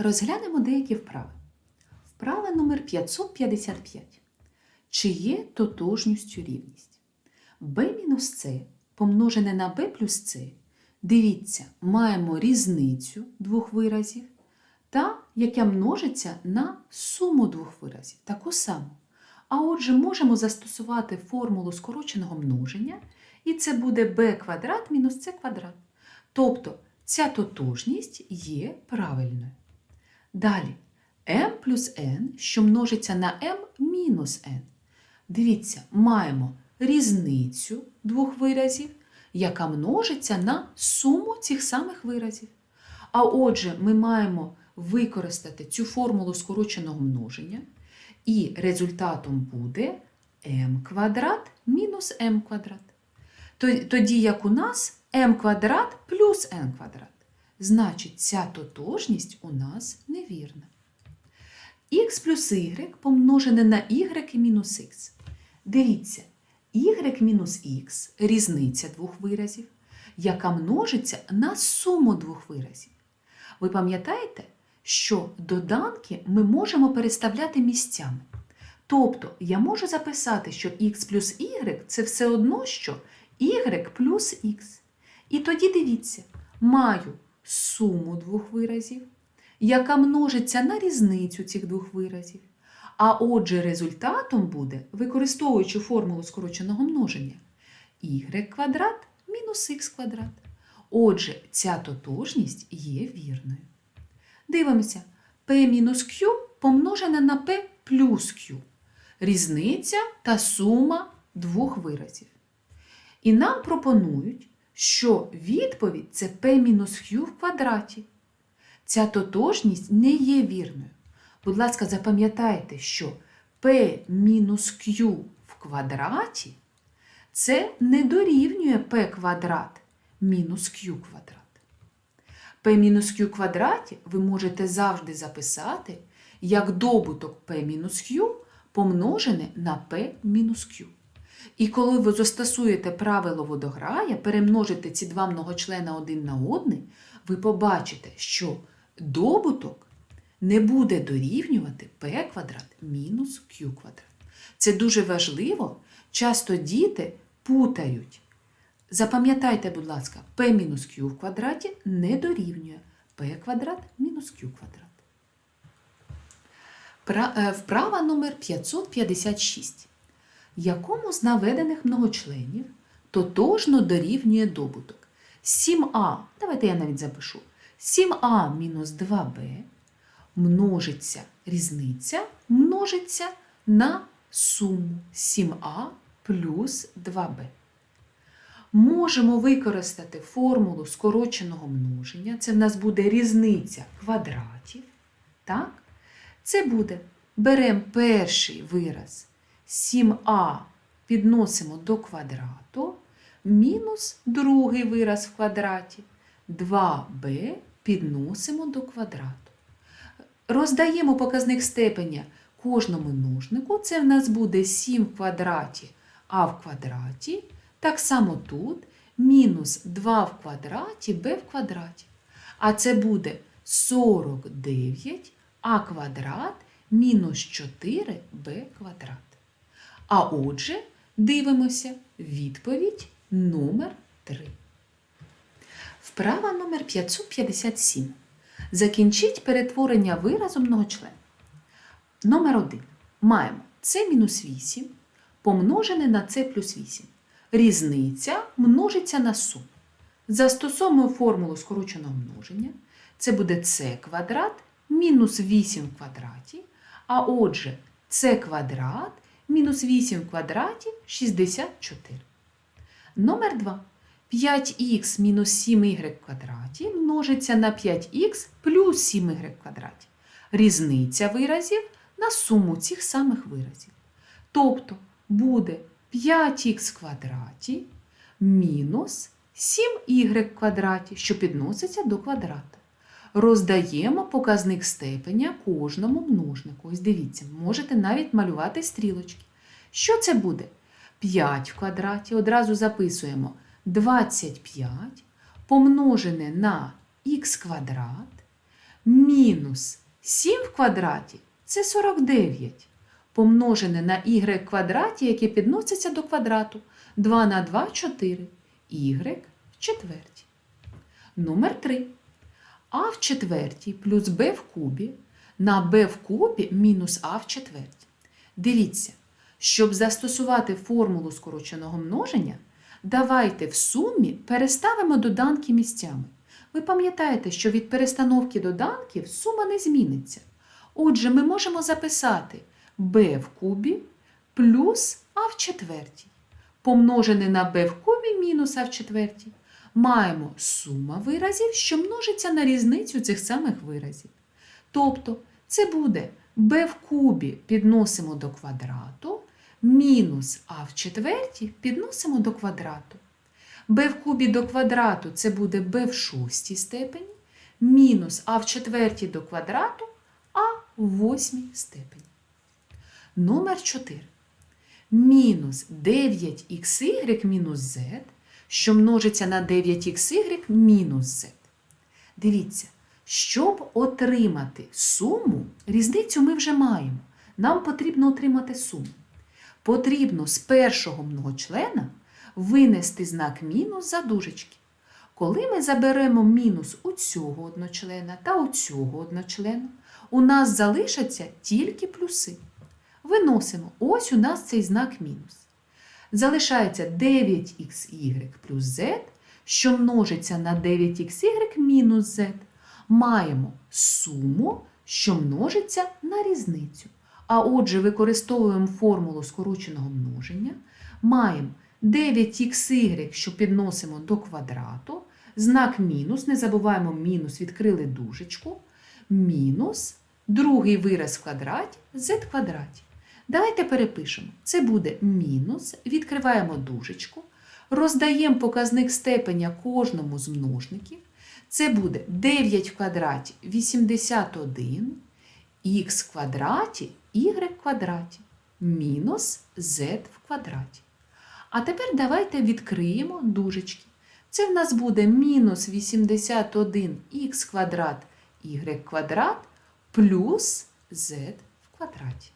Розглянемо деякі вправи. Вправа номер 555. Чи є тотожністю рівність? b-c помножене на b плюс c. Дивіться, маємо різницю двох виразів та яка множиться на суму двох виразів, таку саму. А отже, можемо застосувати формулу скороченого множення, і це буде b квадрат мінус c квадрат. Тобто ця тотожність є правильною. Далі m плюс n, що множиться на m мінус n. Дивіться, маємо різницю двох виразів, яка множиться на суму цих самих виразів. А отже, ми маємо використати цю формулу скороченого множення, і результатом буде m квадрат мінус m квадрат. Тоді як у нас m квадрат плюс n квадрат. Значить, ця тотожність у нас невірна. х плюс y помножене на y мінус х. Дивіться, y мінус х різниця двох виразів, яка множиться на суму двох виразів. Ви пам'ятаєте, що доданки ми можемо переставляти місцями. Тобто я можу записати, що х плюс y це все одно, що y плюс х. І тоді дивіться, маю суму двох виразів, яка множиться на різницю цих двох виразів. А отже, результатом буде, використовуючи формулу скороченого множення, y квадрат мінус х квадрат. Отже, ця тотожність є вірною. Дивимося, p мінус q помножене на p плюс q. Різниця та сума двох виразів. І нам пропонують, що відповідь це p мінус q в квадраті. Ця тотожність не є вірною. Будь ласка, запам'ятайте, що p мінус q в квадраті це не дорівнює p квадрат мінус q квадрат. p мінус q квадраті ви можете завжди записати як добуток p мінус q помножене на p мінус q. І коли ви застосуєте правило водограя, перемножите ці два многочлена один на один, ви побачите, що добуток не буде дорівнювати p квадрат мінус q квадрат. Це дуже важливо. Часто діти путають. Запам'ятайте, будь ласка, p мінус q в квадраті не дорівнює p квадрат мінус q квадрат. Е, Вправа номер 556. Якому з наведених многочленів тотожно дорівнює добуток? 7а, давайте я навіть запишу. 7а мінус 2b множиться різниця, множиться на суму 7а плюс 2b. Можемо використати формулу скороченого множення. Це в нас буде різниця квадратів. Так? Це буде беремо перший вираз 7а підносимо до квадрату, мінус другий вираз в квадраті 2b підносимо до квадрату. Роздаємо показник степеня кожному множнику. Це в нас буде 7 в квадраті а в квадраті. Так само тут мінус 2 в квадраті b в квадраті. А це буде 49 а квадрат мінус 4b квадрат. А отже, дивимося відповідь номер 3. Вправа номер 557. Закінчіть перетворення виразу многочлен. Номер 1. Маємо c мінус 8 помножене на c плюс 8. Різниця множиться на суму. Застосовуємо формулу скороченого множення. Це буде c квадрат мінус 8 в квадраті. А отже, c квадрат мінус 8 в квадраті 64. Номер 2. 5х мінус 7y в квадраті множиться на 5х плюс 7y в квадраті. Різниця виразів на суму цих самих виразів. Тобто буде 5х в квадраті мінус 7y в квадраті, що підноситься до квадрата. Роздаємо показник степеня кожному множнику. Ось дивіться, можете навіть малювати стрілочки. Що це буде? 5 в квадраті. Одразу записуємо 25 помножене на х квадрат мінус мінус 7 в квадраті це 49. Помножене на y квадраті, яке підноситься до квадрату. 2 на 2 – 4. y в четвертій. Номер 3. А в четвертій плюс b в кубі на b в кубі мінус а в четвертій. Дивіться, щоб застосувати формулу скороченого множення, давайте в сумі переставимо доданки місцями. Ви пам'ятаєте, що від перестановки доданків сума не зміниться. Отже, ми можемо записати b в кубі плюс а в четвертій. Помножене на b в кубі мінус а в четвертій. Маємо сума виразів, що множиться на різницю цих самих виразів. Тобто це буде b в кубі підносимо до квадрату, мінус а в четвертій підносимо до квадрату. b в кубі до квадрату це буде b в шостій степені, мінус а в четвертій до квадрату, а в восьмій степені. Номер 4. Мінус 9xy мінус z, що множиться на 9xy мінус z. Дивіться, щоб отримати суму, різницю ми вже маємо. Нам потрібно отримати суму. Потрібно з першого многочлена винести знак мінус за дужечки. Коли ми заберемо мінус у цього одночлена та у цього одночлена, у нас залишаться тільки плюси. Виносимо. Ось у нас цей знак мінус. Залишається 9xy плюс z, що множиться на 9xy мінус z. Маємо суму, що множиться на різницю. А отже, використовуємо формулу скороченого множення. Маємо 9xy, що підносимо до квадрату. Знак мінус, не забуваємо мінус, відкрили дужечку. Мінус другий вираз в квадраті z квадраті. Давайте перепишемо. Це буде мінус, відкриваємо дужечку, роздаємо показник степеня кожному з множників. Це буде 9 в квадраті 81, х в квадраті, y в квадраті, мінус z в квадраті. А тепер давайте відкриємо дужечки. Це в нас буде мінус 81х квадрат y квадрат плюс z в квадраті.